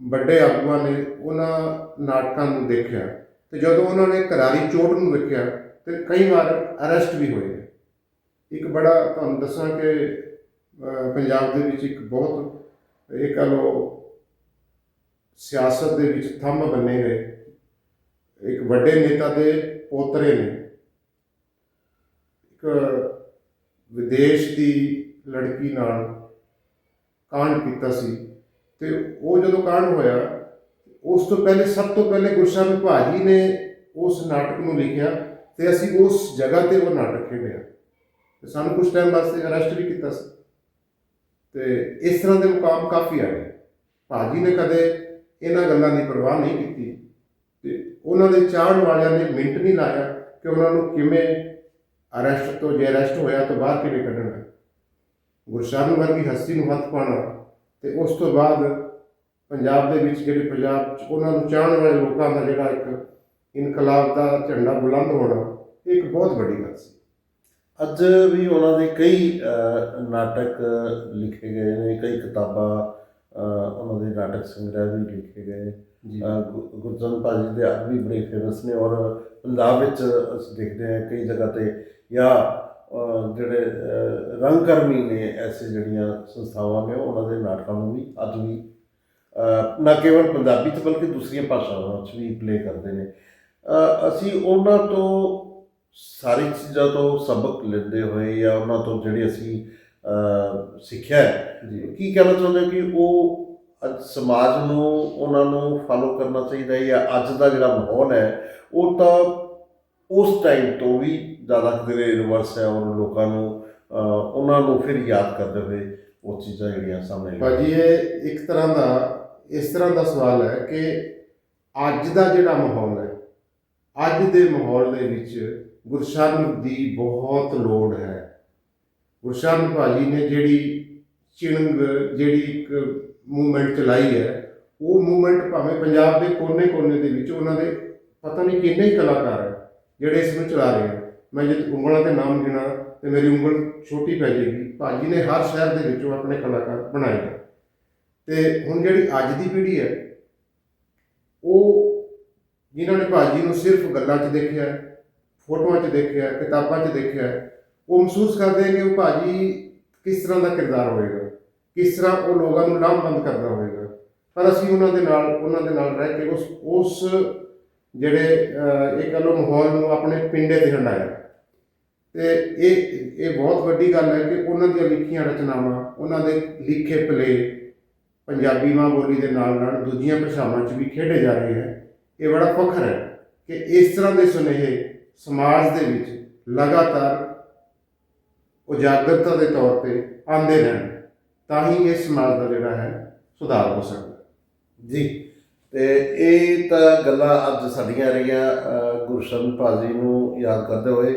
ਵੱਡੇ ਆਗੂਆਂ ਨੇ ਉਹਨਾਂ ਨਾਟਕਾਂ ਨੂੰ ਦੇਖਿਆ ਤੇ ਜਦੋਂ ਉਹਨਾਂ ਨੇ ਕਰਾਰੀ ਚੋਟ ਨੂੰ ਵੇਖਿਆ ਤੇ ਕਈ ਵਾਰ ਅਰੈਸਟ ਵੀ ਹੋਏ ਇੱਕ ਬੜਾ ਤੁਹਾਨੂੰ ਦੱਸਾਂ ਕਿ ਪੰਜਾਬ ਦੇ ਵਿੱਚ ਇੱਕ ਬਹੁਤ, ਇਹ ਕਹ ਲਓ ਸਿਆਸਤ ਦੇ ਵਿੱਚ ਥੰਮ ਬੰਨੇ ਗਏ। ਇੱਕ ਵੱਡੇ ਨੇਤਾ ਦੇ ਪੋਤਰੇ ਨੇ। ਇੱਕ ਵਿਦੇਸ਼ ਦੀ ਲੜਕੀ ਨਾਲ ਕਾਂਡ ਕੀਤਾ ਸੀ ਤੇ ਉਹ ਜਦੋਂ ਕਾਂਡ ਹੋਇਆ, ਉਸ ਤੋਂ ਪਹਿਲੇ, ਸਭ ਤੋਂ ਪਹਿਲੇ ਗੁਰਸ਼ਾਨ ਭਾਜੀ ਨੇ ਉਸ ਨਾਟਕ ਨੂੰ ਲਿਖਿਆ ਤੇ ਅਸੀਂ ਉਸ ਜਗ੍ਹਾ ਤੇ ਉਹ ਨਾਟਕ ਖੇਡਿਆ। ਤੇ ਸਾਨੂੰ ਕੁਝ ਟਾਈਮ ਵਾਸਤੇ ਅਰੈਸਟ ਵੀ ਕੀਤਾ ਸੀ। ਤੇ ਇਸ ਤਰ੍ਹਾਂ ਦੇ ਮੁਕਾਮ ਕਾਫੀ ਆ ਆਏ ਭਾਜੀ ਨੇ ਕਦੇ ਇਹਨਾਂ ਗੱਲਾਂ ਦੀ ਪਰਵਾਹ ਨਹੀਂ ਕੀਤੀ। ਉਹਨਾਂ ਦੇ ਚਾਹਣ ਵਾਲਿਆਂ ਨੇ ਮਿੰਟ ਨਹੀਂ ਲਾਇਆ ਕਿ ਉਹਨਾਂ ਨੂੰ ਕਿਵੇਂ ਅਰੈਸਟ ਤੋਂ ਜੇ ਅਰੈਸਟ ਹੋਇਆ ਤਾਂ ਬਾਹਰ ਕਿਵੇਂ ਕੱਢਣਾ ਗੁਰਸ਼ਰਨ ਵਰਗੀ ਹਸਤੀ ਨੂੰ ਹੱਥ ਪਾਉਣਾ ਤੇ ਉਸ ਤੋਂ ਬਾਅਦ ਪੰਜਾਬ ਦੇ ਵਿੱਚ ਜਿਹੜੇ ਪੰਜਾਬ 'ਚ ਉਹਨਾਂ ਨੂੰ ਚਾਹਣ ਵਾਲੇ ਲੋਕਾਂ ਦਾ ਜਿਹੜਾ ਇੱਕ ਇਨਕਲਾਬ ਦਾ ਝੰਡਾ ਬੁਲੰਦ ਹੋਣਾ, ਇਹ ਇੱਕ ਬਹੁਤ ਵੱਡੀ ਗੱਲ ਸੀ। ਅੱਜ ਵੀ ਉਹਨਾਂ ਦੇ ਕਈ ਨਾਟਕ ਲਿਖੇ ਗਏ ਨੇ, ਕਈ ਕਿਤਾਬਾਂ ਉਹਨਾਂ ਦੇ ਨਾਟਕ ਸੰਗ੍ਰਹਿ ਵੀ ਲਿਖੇ ਗਏ ਜੀ। ਅਹ, ਗੁ- ਗੁਰਜਨ ਭਾਜੀ ਦੇ ਅੱਜ ਵੀ ਬੜੇ ਫੇਮਸ ਨੇ ਔਰ ਪੰਜਾਬ ਵਿੱਚ ਅਸੀਂ ਦੇਖਦੇ ਹਾਂ ਕਈ ਜਗ੍ਹਾ ਤੇ ਜਾਂ ਜਿਹੜੇ ਅਹ, ਰੰਗਕਰਮੀ ਨੇ ਐਸੇ ਜਿਹੜੀਆਂ ਸੰਸਥਾਵਾਂ ਨੇ ਉਹਨਾਂ ਦੇ ਨਾਟਕਾਂ ਨੂੰ ਵੀ ਅੱਜ ਵੀ ਨਾ ਕੇਵਲ ਪੰਜਾਬੀ ਚ ਬਲਕਿ ਦੂਸਰੀਆਂ ਭਾਸ਼ਾਵਾਂ ਵਿੱਚ ਵੀ ਪਲੇ ਕਰਦੇ ਨੇ। ਅਸੀਂ ਉਹਨਾਂ ਤੋਂ ਸਾਰੀ ਚੀਜ਼ਾਂ ਤੋਂ ਸਬਕ ਲੈਂਦੇ ਹੋਏ ਜਾਂ ਉਹਨਾਂ ਤੋਂ ਜਿਹੜੇ ਅਸੀਂ ਸਿੱਖਿਆ ਜੀ। ਕੀ ਕਹਿਣਾ ਚਾਹੁੰਦੇ ਕਿ ਉਹ ਅੱਜ ਸਮਾਜ ਨੂੰ, ਉਹਨਾਂ ਨੂੰ ਫਾਲੋ ਕਰਨਾ ਚਾਹੀਦਾ ਹੈ ਜਾਂ ਅੱਜ ਦਾ ਜਿਹੜਾ ਮਾਹੌਲ ਹੈ, ਉਹ ਤਾਂ ਉਸ ਟਾਈਮ ਤੋਂ ਵੀ ਜ਼ਿਆਦਾ ਕਿਤੇ ਰਿਵਰਸ ਹੈ ਔਰ ਲੋਕਾਂ ਨੂੰ ਉਹਨਾਂ ਨੂੰ ਫਿਰ ਯਾਦ ਕਰਦੇ ਹੋਏ ਉਹ ਚੀਜ਼ਾਂ ਜਿਹੜੀਆਂ ਸਾਹਮਣੇ ਆਈਆਂ। ਭਾਜੀ, ਇਹ ਇੱਕ ਤਰ੍ਹਾਂ ਦਾ, ਇਸ ਤਰ੍ਹਾਂ ਦਾ ਸਵਾਲ ਹੈ ਕਿ ਅੱਜ ਦਾ ਜਿਹੜਾ ਮਾਹੌਲ ਹੈ, ਅੱਜ ਦੇ ਮਾਹੌਲ ਦੇ ਵਿੱਚ ਗੁਰਸ਼ਰਨ ਦੀ ਬਹੁਤ ਲੋੜ ਹੈ ਗੁਰਸ਼ਰਨ ਭਾਜੀ ਨੇ ਜਿਹੜੀ ਚਿਣਗ, ਜਿਹੜੀ ਇੱਕ ਮੂਵਮੈਂਟ ਚਲਾਈ ਹੈ, ਉਹ ਮੂਵਮੈਂਟ ਭਾਵੇਂ ਪੰਜਾਬ ਦੇ ਕੋਨੇ-ਕੋਨੇ ਦੇ ਵਿੱਚ ਉਹਨਾਂ ਦੇ ਪਤਾ ਨਹੀਂ ਕਿੰਨੇ ਹੀ ਕਲਾਕਾਰ ਹੈ, ਜਿਹੜੇ ਇਸ ਨੂੰ ਚਲਾ ਰਹੇ ਹਨ। ਮੈਂ ਜੇ ਉਂਗਲਾਂ ਤੇ ਨਾਮ ਗਿਣਾ ਤੇ ਮੇਰੀ ਉਂਗਲ ਛੋਟੀ ਪੈ ਜਾਏਗੀ। ਭਾਜੀ ਨੇ ਹਰ ਸ਼ਹਿਰ ਦੇ ਵਿੱਚੋਂ ਆਪਣੇ ਕਲਾਕਾਰ ਬਣਾਏ ਨੇ। ਤੇ ਹੁਣ ਜਿਹੜੀ ਅੱਜ ਦੀ ਪੀੜ੍ਹੀ ਹੈ, ਉਹ ਜਿਨ੍ਹਾਂ ਨੇ ਭਾਜੀ ਨੂੰ ਸਿਰਫ ਗੱਲਾਂ 'ਚ ਦੇਖਿਆ, ਫੋਟੋਆਂ 'ਚ ਦੇਖਿਆ, ਕਿਤਾਬਾਂ 'ਚ ਦੇਖਿਆ, ਉਹ ਮਹਿਸੂਸ ਕਰਦੇ ਨੇ ਕਿ ਉਹ ਭਾਜੀ ਕਿਸ ਤਰ੍ਹਾਂ ਦਾ ਕਿਰਦਾਰ ਹੋਏਗਾ। ਕਿਸ ਤਰ੍ਹਾਂ ਉਹ ਲੋਕਾਂ ਨੂੰ ਲਾਮਬੰਦ ਕਰਦਾ ਹੋਏਗਾ ਪਰ ਅਸੀਂ ਉਹਨਾਂ ਦੇ ਨਾਲ, ਉਹਨਾਂ ਦੇ ਨਾਲ ਰਹਿ ਕੇ ਉਸ ਉਸ ਜਿਹੜੇ ਇਹ ਕਹ ਲਓ ਮਾਹੌਲ ਨੂੰ ਆਪਣੇ ਪਿੰਡੇ ਤੇ ਹੰਡਾਇਆ ਤੇ ਇਹ ਇਹ ਬਹੁਤ ਵੱਡੀ ਗੱਲ ਹੈ ਕਿ ਉਹਨਾਂ ਦੀਆਂ ਲਿਖੀਆਂ ਰਚਨਾਵਾਂ, ਉਹਨਾਂ ਦੇ ਲਿਖੇ ਪਲੇ ਪੰਜਾਬੀ ਮਾਂ ਬੋਲੀ ਦੇ ਨਾਲ ਨਾਲ ਦੂਜੀਆਂ ਭਾਸ਼ਾਵਾਂ 'ਚ ਵੀ ਖੇਡੇ ਜਾ ਰਹੇ ਹੈ। ਇਹ ਬੜਾ ਫਖਰ ਹੈ ਕਿ ਇਸ ਤਰ੍ਹਾਂ ਦੇ ਸੁਨੇਹੇ ਸਮਾਜ ਦੇ ਵਿੱਚ ਲਗਾਤਾਰ ਉਜਾਗਰਤਾ ਦੇ ਤੌਰ ਤੇ ਆਉਂਦੇ ਰਹਿਣ। ਤਾਂ ਹੀ ਇਹ ਸਮਾਜ ਦਾ ਜਿਹੜਾ ਹੈ ਸੁਧਾਰ ਹੋ ਸਕਦਾ। ਜੀ ਤੇ ਇਹ ਤਾਂ ਗੱਲਾਂ ਅੱਜ ਸਾਡੀਆਂ ਰਹੀਆਂ ਅਹ, ਗੁਰਸ਼ਰਨ ਭਾਜੀ ਨੂੰ ਯਾਦ ਕਰਦੇ ਹੋਏ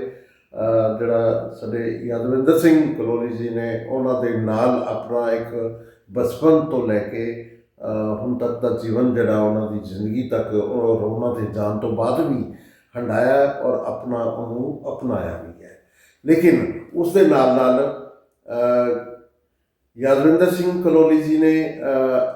ਜਿਹੜਾ ਸਾਡੇ ਯਾਦਵਿੰਦਰ ਸਿੰਘ ਕਲੋਨੀ ਜੀ ਨੇ ਉਹਨਾਂ ਦੇ ਨਾਲ ਆਪਣਾ ਇੱਕ ਬਚਪਨ ਤੋਂ ਲੈ ਕੇ ਹੁਣ ਤੱਕ ਦਾ ਜੀਵਨ ਜਿਹੜਾ ਉਹਨਾਂ ਦੀ ਜ਼ਿੰਦਗੀ ਤੱਕ ਔਰ ਉਹਨਾਂ ਦੇ ਜਾਣ ਤੋਂ ਬਾਅਦ ਵੀ ਹੰਡਾਇਆ ਔਰ ਆਪਣਾ ਉਹਨੂੰ ਅਪਣਾਇਆ ਵੀ ਹੈ। ਲੇਕਿਨ ਉਸ ਦੇ ਨਾਲ ਨਾਲ ਯਾਦਵਿੰਦਰ ਸਿੰਘ ਕਲੋਲੀ ਜੀ ਨੇ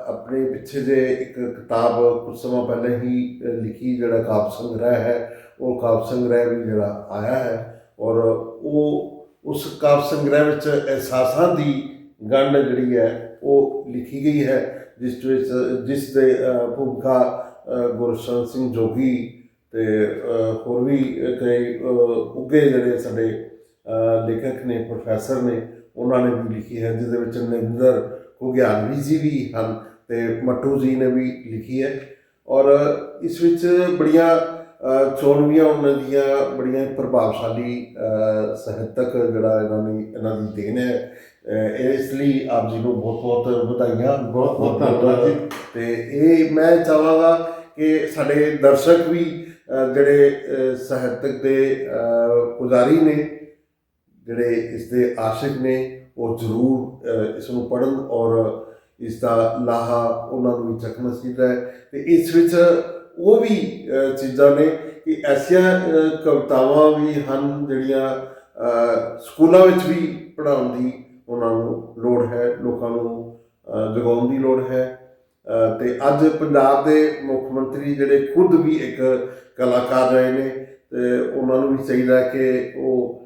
ਆਪਣੇ ਪਿੱਛੇ ਜੇ ਇੱਕ ਕਿਤਾਬ ਕੁਝ ਸਮਾਂ ਪਹਿਲੇ ਹੀ ਲਿਖੀ ਜਿਹੜਾ ਕਾਵਿ ਸੰਗ੍ਰਹਿ ਹੈ ਉਹ ਕਾਵਿ ਸੰਗ੍ਰਹਿ ਵੀ ਜਿਹੜਾ ਆਇਆ ਹੈ ਔਰ ਉਹ ਉਸ ਕਾਵਿ ਸੰਗ੍ਰਹਿ ਵਿੱਚ ਅਹਿਸਾਸਾਂ ਦੀ ਗੰਢ ਜਿਹੜੀ ਹੈ ਉਹ ਲਿਖੀ ਗਈ ਹੈ ਜਿਸ ਵਿੱਚ ਜਿਸ ਦੇ ਭੂਮਿਕਾ ਅਹ, ਸਿੰਘ ਜੋਗੀ ਤੇ ਹੋਰ ਵੀ ਕਈ ਅਹ, ਉੱਘੇ ਜਿਹੜੇ ਸਾਡੇ ਲੇਖਕ ਨੇ ਪ੍ਰੋਫੈਸਰ ਨੇ ਉਹਨਾਂ ਨੇ ਵੀ ਲਿਖੀ ਹੈ ਜਿਹਦੇ ਵਿੱਚ ਨਰਿੰਦਰ ਘੁਗਿਆਲਵੀ ਜੀ ਵੀ ਹਨ ਤੇ ਮੱਟੂ ਜੀ ਨੇ ਵੀ ਲਿਖੀ ਹੈ। ਔਰ ਇਸ ਵਿੱਚ ਬੜੀਆਂ ਚੋਣਵੀਆਂ ਉਹਨਾਂ ਦੀਆਂ ਬੜੀਆਂ ਪ੍ਰਭਾਵਸ਼ਾਲੀ ਸਾਹਿਤਕ ਜਿਹੜਾ ਇਹਨਾਂ ਨੇ ਇਹਨਾਂ ਦੀ ਦੇਣ ਹੈ। ਇਸ ਲਈ ਆਪ ਜੀ ਨੂੰ ਬਹੁਤ ਬਹੁਤ ਵਧਾਈਆਂ ਬਹੁਤ ਬਹੁਤ ਧੰਨਵਾਦ ਜੀ। ਤੇ ਇਹ ਮੈਂ ਚਾਹਾਂਗਾ ਕਿ ਸਾਡੇ ਦਰਸ਼ਕ ਵੀ ਜਿਹੜੇ ਸਾਹਿਤਕ ਦੇ ਪੁਜਾਰੀ ਨੇ ਜਿਹੜੇ ਇਸ ਦੇ ਆਸ਼ਿਕ ਨੇ ਉਹ ਜ਼ਰੂਰ ਇਸ ਨੂੰ ਪੜ੍ਹਨ ਔਰ ਇਸ ਦਾ ਲਾਹਾ ਉਹਨਾਂ ਨੂੰ ਵੀ ਚੱਕਣਾ ਚਾਹੀਦਾ ਹੈ। ਤੇ ਇਸ ਵਿੱਚ ਉਹ ਵੀ ਚੀਜ਼ਾਂ ਨੇ ਕਿ ਐਸੀਆਂ ਕਵਿਤਾਵਾਂ ਵੀ ਹਨ ਜਿਹੜੀਆਂ ਸਕੂਲਾਂ ਵਿੱਚ ਵੀ ਪੜ੍ਹਾਉਣ ਦੀ ਉਹਨਾਂ ਨੂੰ ਲੋੜ ਹੈ ਲੋਕਾਂ ਨੂੰ ਜਗਾਉਣ ਦੀ ਲੋੜ ਹੈ। ਅ, ਤੇ ਅੱਜ ਪੰਜਾਬ ਦੇ ਮੁੱਖ ਮੰਤਰੀ ਜਿਹੜੇ ਖੁਦ ਵੀ ਇੱਕ ਕਲਾਕਾਰ ਰਹੇ ਨੇ ਤੇ ਉਹਨਾਂ ਨੂੰ ਵੀ ਚਾਹੀਦਾ ਕਿ ਉਹ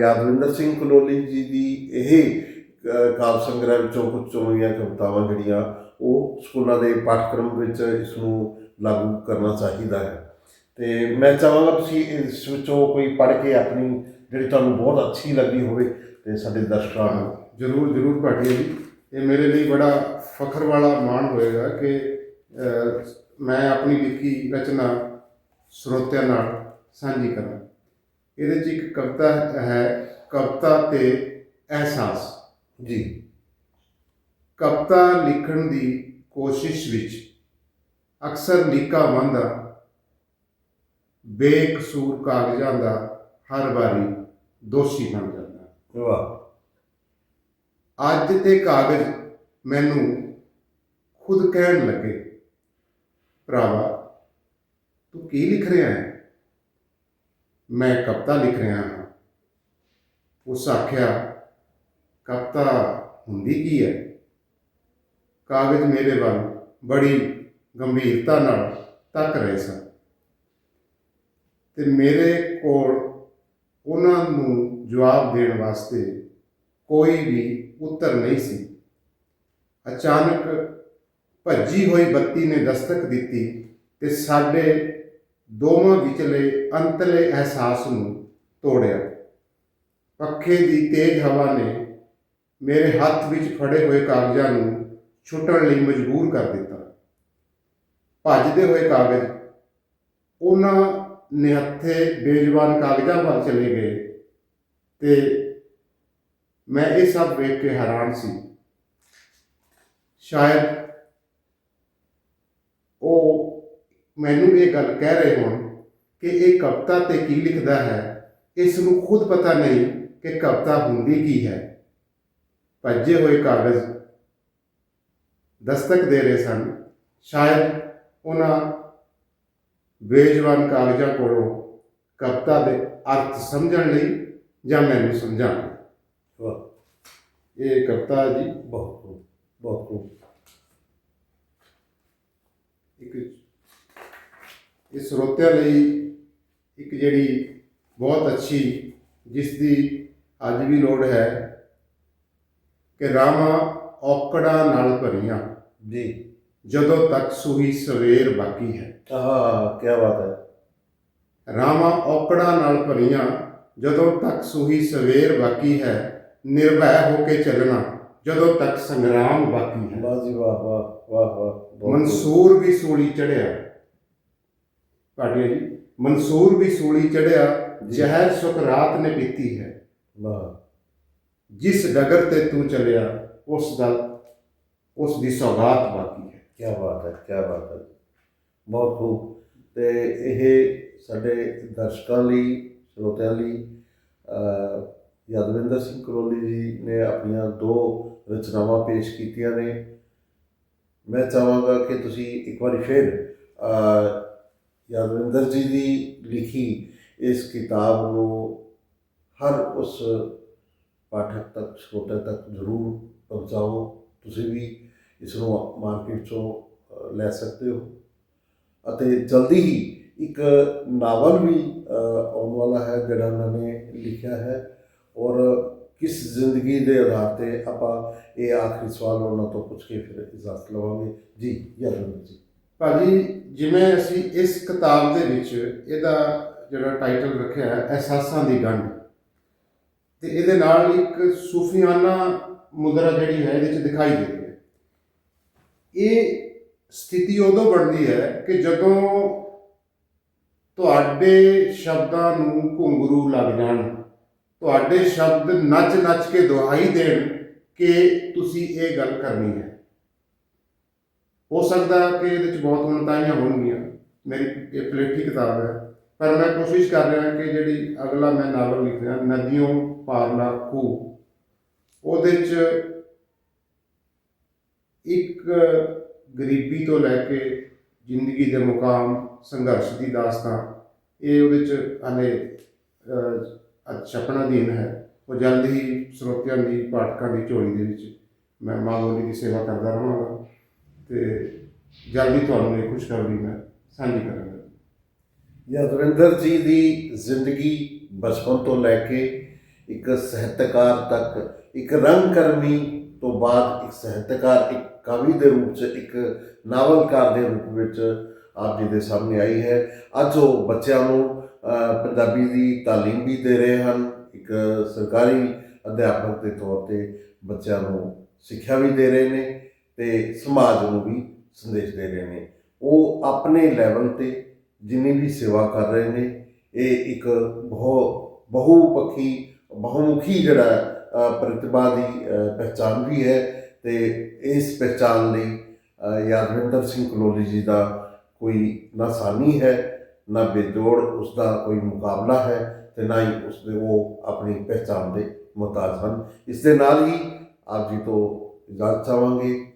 ਯਾਦਵਿੰਦਰ ਸਿੰਘ ਕਲੋਲੀ ਜੀ ਦੀ ਇਹ ਅ, ਕਾਵਿ ਸੰਗ੍ਰਹਿ ਵਿੱਚੋਂ ਕੁਝ ਚੁਣੀਆਂ ਕਵਿਤਾਵਾਂ ਜਿਹੜੀਆਂ ਉਹ ਸਕੂਲਾਂ ਦੇ ਪਾਠਕ੍ਰਮ ਵਿੱਚ ਇਸ ਨੂੰ ਲਾਗੂ ਕਰਨਾ ਚਾਹੀਦਾ ਹੈ। ਤੇ ਮੈਂ ਚਾਹਾਂਗਾ ਤੁਸੀਂ ਇਸ ਵਿੱਚੋਂ ਕੋਈ ਪੜ੍ਹ ਕੇ ਆਪਣੀ ਜਿਹੜੀ ਤੁਹਾਨੂੰ ਬਹੁਤ ਅੱਛੀ ਲੱਗੀ ਹੋਵੇ ਤੇ ਸਾਡੇ ਦਰਸ਼ਕਾਂ ਨੂੰ ਜਰੂਰ ਜਰੂਰ ਭਾਟੀਆ ਜੀ। ਇਹ ਮੇਰੇ ਲਈ ਬੜਾ ਫਖਰ ਵਾਲਾ ਮਾਣ ਹੋਏਗਾ ਕਿ ਮੈਂ ਆਪਣੀ ਲਿਖੀ ਰਚਨਾ ਸਰੋਤਿਆਂ ਨਾਲ ਸਾਂਝੀ ਕਰਾਂ। ਇਹਦੇ 'ਚ ਇੱਕ ਕਵਿਤਾ ਹੈ ਕਵਿਤਾ ਤੇ ਅਹਿਸਾਸ। ਜੀ। ਕਵਿਤਾ ਲਿਖਣ ਦੀ ਕੋਸ਼ਿਸ਼ ਵਿੱਚ ਅਕਸਰ ਲੀਕਾ ਵਾਂਦਾ ਬੇਕਸੂਰ ਕਾਗਜ਼ਾਂ ਦਾ ਹਰ ਵਾਰੀ ਦੋਸ਼ੀ ਬਣ ਜਾਂਦਾ। ਵਾਹ। ਅੱਜ ਤੇ ਕਾਗਜ਼ ਮੈਨੂੰ ਖੁਦ ਕਹਿਣ ਲੱਗੇ ਭਰਾਵਾ ਤੂੰ ਕੀ ਲਿਖ ਰਿਹਾ ਹੈ? ਮੈਂ ਕਵਿਤਾ ਲਿਖ ਰਿਹਾ ਹਾਂ। ਉਸ ਆਖਿਆ, ਕਵਿਤਾ ਹੁੰਦੀ ਕੀ ਹੈ? ਕਾਗਜ਼ ਮੇਰੇ ਵੱਲ ਬੜੀ ਗੰਭੀਰਤਾ ਨਾਲ ਤੱਕ ਰਹੇ ਸਨ। ਤੇ ਮੇਰੇ ਕੋਲ ਉਹਨਾਂ ਨੂੰ ਜਵਾਬ ਦੇਣ ਵਾਸਤੇ ਕੋਈ ਵੀ ਉੱਤਰ ਨਹੀਂ ਸੀ। ਅਚਾਨਕ ਭੱਜੀ ਹੋਈ ਬੱਤੀ ਨੇ ਦਸਤਕ ਦਿੱਤੀ ਤੇ ਸਾਡੇ ਦੋਵਾਂ ਵਿਚਲੇ ਅੰਤਲੇ ਅਹਿਸਾਸ ਨੂੰ ਤੋੜਿਆ। ਪੱਖੇ ਦੀ ਤੇਜ਼ ਹਵਾ ਨੇ ਮੇਰੇ ਹੱਥ ਵਿੱਚ ਫੜੇ ਹੋਏ ਕਾਗਜ਼ਾਂ ਨੂੰ ਛੁੱਟਣ ਲਈ ਮਜਬੂਰ ਕਰ ਦਿੱਤਾ। ਭੱਜਦੇ ਹੋਏ ਕਾਗਜ਼, ਉਹਨਾਂ ਨਿਹੱਥੇ ਬੇਜ਼ਬਾਨ ਕਾਗਜ਼ਾਂ ਵੱਲ ਚਲੇ ਗਏ ਤੇ ਮੈਂ ਇਹ ਸਭ ਵੇਖ ਕੇ ਹੈਰਾਨ ਸੀ। ਸ਼ਾਇਦ ਉਹ ਮੈਨੂੰ ਇਹ ਗੱਲ ਕਹਿ ਰਹੇ ਹੋਣ ਕਿ ਇਹ ਕਵਿਤਾ ਤੇ ਕੀ ਲਿਖਦਾ ਹੈ ਇਸ ਨੂੰ ਖੁਦ ਪਤਾ ਨਹੀਂ ਕਿ ਕਵਿਤਾ ਹੁੰਦੀ ਕੀ ਹੈ। ਭੱਜੇ ਹੋਏ ਕਾਗਜ਼ ਦਸਤਕ ਦੇ ਰਹੇ ਸਨ। ਸ਼ਾਇਦ ਉਹਨਾਂ ਬੇਜਵਾਨ ਕਾਗਜ਼ਾਂ ਕੋਲੋਂ ਕਵਿਤਾ ਦੇ ਅਰਥ ਸਮਝਣ ਲਈ ਜਾਂ ਮੈਨੂੰ ਸਮਝਾਉਣ ਲਈ। ਵਾਹ। ਇਹ ਕਵਿਤਾ ਜੀ ਬਹੁਤ ਬਹੁਤ ਖੂਬ। ਇੱਕ ਇਹ ਸਰੋਤਿਆਂ ਲਈ ਇੱਕ ਜਿਹੜੀ ਬਹੁਤ ਅੱਛੀ ਜਿਸ ਦੀ ਅੱਜ ਵੀ ਲੋੜ ਹੈ ਕਿ ਰਾਮਾ ਔਕੜਾਂ ਨਾਲ ਭਰੀਆਂ। ਜੀ। ਜਦੋਂ ਤੱਕ ਸੂਹੀ ਸਵੇਰ ਬਾਕੀ ਹੈ। ਆਹ ਕੀ ਬਾਤ ਹੈ। ਰਾਵਾਂ ਔਕੜਾਂ ਨਾਲ ਭਰੀਆਂ ਜਦੋਂ ਤੱਕ ਸੂਹੀ ਸਵੇਰ ਬਾਕੀ ਹੈ ਨਿਰਭੈ ਹੋ ਕੇ ਚੱਲਣਾ ਜਦੋਂ ਤੱਕ ਸੰਗਰਾਮ ਬਾਕੀ ਹੈ। ਵਾਹ ਜੀ ਵਾਹ ਵਾਹ ਵਾਹ ਵਾਹ ਮਨਸੂਰ ਵੀ ਸੂਲੀ ਚੜਿਆ ਭਾਟੀਆ ਜੀ। ਮਨਸੂਰ ਵੀ ਸੂਲੀ ਚੜਿਆ। ਜ਼ਹਿਰ ਸੁਖ ਰਾਤ ਨੇ ਪੀਤੀ ਹੈ। ਵਾਹ। ਜਿਸ ਡਗਰ ਤੇ ਤੂੰ ਚੱਲਿਆ ਉਸ ਦਾ ਉਸ ਦੀ ਸੌਗਾਤ ਬਾਕੀ ਹੈ। ਕੀ ਬਾਤ ਹੈ ਕੀ ਬਾਤ ਹੈ। ਬਹੁਤ ਖੂਬ। ਤੇ ਇਹ ਸਾਡੇ ਦਰਸ਼ਕਾਂ ਲਈ ਸਰੋਤਿਆਂ ਲਈ ਯਾਦਵਿੰਦਰ ਸਿੰਘ ਕਰੋਲੀ ਜੀ ਨੇ ਆਪਣੀਆਂ ਦੋ ਰਚਨਾਵਾਂ ਪੇਸ਼ ਕੀਤੀਆਂ ਨੇ। ਮੈਂ ਚਾਹਾਂਗਾ ਕਿ ਤੁਸੀਂ ਇੱਕ ਵਾਰੀ ਫਿਰ ਅਹ, ਯਾਦਵਿੰਦਰ ਜੀ ਦੀ ਲਿਖੀ ਇਸ ਕਿਤਾਬ ਨੂੰ ਹਰ ਉਸ ਪਾਠਕ ਤੱਕ ਸਰੋਤੇ ਤੱਕ ਜ਼ਰੂਰ ਪਹੁੰਚਾਓ। ਤੁਸੀਂ ਵੀ ਇਸ ਨੂੰ ਮਾਰਕੀਟ 'ਚੋਂ ਲੈ ਸਕਦੇ ਹੋ। ਅਤੇ ਜਲਦੀ ਹੀ ਇੱਕ ਨਾਵਲ ਵੀ ਆਉਣ ਵਾਲਾ ਹੈ ਜਿਹੜਾ ਉਹਨਾਂ ਨੇ ਲਿਖਿਆ ਹੈ। ਔਰ ਕਿਸ ਜ਼ਿੰਦਗੀ ਦੇ ਆਧਾਰ ਤੇ ਆਪਾਂ ਇਹ ਆਖਰੀ ਸਵਾਲ ਉਹਨਾਂ ਤੋਂ ਪੁੱਛ ਕੇ ਫਿਰ ਇਜਾਜ਼ਤ ਲਵਾਂਗੇ। ਜੀ ਯਾਦਵਿੰਦਰ ਜੀ। ਭਾਜੀ, ਜਿਵੇਂ ਅਸੀਂ ਇਸ ਕਿਤਾਬ ਦੇ ਵਿੱਚ ਇਹਦਾ ਜਿਹੜਾ ਟਾਈਟਲ ਰੱਖਿਆ ਹੈ, ਅਹਿਸਾਸਾਂ ਦੀ ਗੰਢ। ਤੇ ਇਹਦੇ ਨਾਲ ਇੱਕ ਸੂਫੀਆਨਾ ਮੁਦਰਾ ਜਿਹੜੀ ਹੈ, ਇਹਦੇ ਵਿੱਚ ਦਿਖਾਈ ਦੇ ਰਹੀ ਹੈ। ਇਹ ਸਥਿਤੀ ਉਦੋਂ ਬਣਦੀ ਹੈ ਕਿ ਜਦੋਂ ਤੁਹਾਡੇ ਸ਼ਬਦਾਂ ਨੂੰ ਘੁੰਗਰੂ ਲੱਗ ਜਾਣ, ਤੁਹਾਡੇ ਸ਼ਬਦ ਨੱਚ-ਨੱਚ ਕੇ ਦੁਹਾਈ ਦੇਣ ਕਿ ਤੁਸੀਂ ਇਹ ਗੱਲ ਕਰਨੀ ਹੈ। ਹੋ ਸਕਦਾ ਕਿ ਇਹਦੇ ਵਿੱਚ ਬਹੁਤ ਉਨਤਾਈਆਂ ਹੋਣਗੀਆਂ। ਮੇਰੀ ਇਹ ਪਲੇਠੀ ਕਿਤਾਬ ਹੈ। ਪਰ ਮੈਂ ਕੋਸ਼ਿਸ਼ ਕਰ ਰਿਹਾ ਕਿ ਜਿਹੜੀ ਅਗਲਾ ਮੈਂ ਨਾਵਲ ਲਿਖ ਰਿਹਾ ਨਦੀਆਂ ਪਾਰਲਾ ਖੂ ਉਹਦੇ 'ਚ ਇੱਕ ਗਰੀਬੀ ਤੋਂ ਲੈ ਕੇ ਜ਼ਿੰਦਗੀ ਦੇ ਮੁਕਾਮ ਸੰਘਰਸ਼ ਦੀ ਦਾਸਤਾਂ ਇਹ ਉਹਦੇ 'ਚ ਹਲੇ ਅਹ, ਛਪਣਾ ਦੀਨ ਹੈ। ਉਹ ਜਲਦ ਹੀ ਸਰੋਤਿਆਂ ਦੀ ਪਾਠਕਾਂ ਦੀ ਝੋਲੀ ਦੇ ਵਿੱਚ ਮੈਂ ਮਾਂ ਬੋਲੀ ਦੀ ਸੇਵਾ ਕਰਦਾ ਰਹਾਂਗਾ। ਤੇ ਜਲਦੀ ਤੁਹਾਨੂੰ ਇਹ ਖੁਸ਼ਖਬਰੀ ਮੈਂ ਸਾਂਝੀ ਕਰਾਂਗਾ। ਯਾਦਵਿੰਦਰ ਜੀ ਦੀ ਜ਼ਿੰਦਗੀ ਬਚਪਨ ਤੋਂ ਲੈ ਕੇ ਇੱਕ ਸਾਹਿਤਕਾਰ ਤੱਕ, ਇੱਕ ਰੰਗਕਰਮੀ ਤੋਂ ਬਾਅਦ ਇੱਕ ਸਾਹਿਤਕਾਰ, ਇੱਕ ਕਵੀ ਦੇ ਰੂਪ 'ਚ, ਇੱਕ ਨਾਵਲਕਾਰ ਦੇ ਰੂਪ ਵਿੱਚ ਆਪ ਜੀ ਦੇ ਸਾਹਮਣੇ ਆਈ ਹੈ। ਅੱਜ ਉਹ ਬੱਚਿਆਂ ਨੂੰ ਪੰਜਾਬੀ ਦੀ ਤਾਲੀਮ ਵੀ ਦੇ ਰਹੇ ਹਨ, ਇੱਕ ਸਰਕਾਰੀ ਅਧਿਆਪਕ ਦੇ ਤੌਰ ਤੇ ਬੱਚਿਆਂ ਨੂੰ ਸਿੱਖਿਆ ਵੀ ਦੇ ਰਹੇ ਨੇ। ਤੇ ਸਮਾਜ ਨੂੰ ਵੀ ਸੰਦੇਸ਼ ਦੇ ਰਹੇ ਨੇ। ਉਹ ਆਪਣੇ ਲੈਵਲ ਤੇ ਜਿੰਨੀ ਵੀ ਸੇਵਾ ਕਰ ਰਹੇ ਨੇ ਇਹ ਇੱਕ ਬਹੁ ਬਹੁਪੱਖੀ ਬਹੁਮੁਖੀ ਜਿਹੜਾ ਪ੍ਰਤਿਭਾ ਦੀ ਅ, ਵੀ ਹੈ ਤੇ ਇਸ ਪਹਿਚਾਨ ਲਈ ਯਾਦਵਿੰਦਰ ਸਿੰਘ ਕਲੋਲੀ ਜੀ ਦਾ ਕੋਈ ਨਾ ਸਾਨੀ ਹੈ ਨਾ ਬੇਜੋੜ ਉਸ ਦਾ ਕੋਈ ਮੁਕਾਬਲਾ ਹੈ ਤੇ ਨਾ ਹੀ ਉਸ ਦੇ ਉਹ ਆਪਣੀ ਪਹਿਚਾਨ ਦੇ ਮੁਹਤਾਜ ਹਨ। ਇਸ ਦੇ ਨਾਲ ਹੀ ਆਪ ਜੀ ਤੋਂ ਇਜਾਜ਼ਤ ਚਾਹਾਂਗੇ।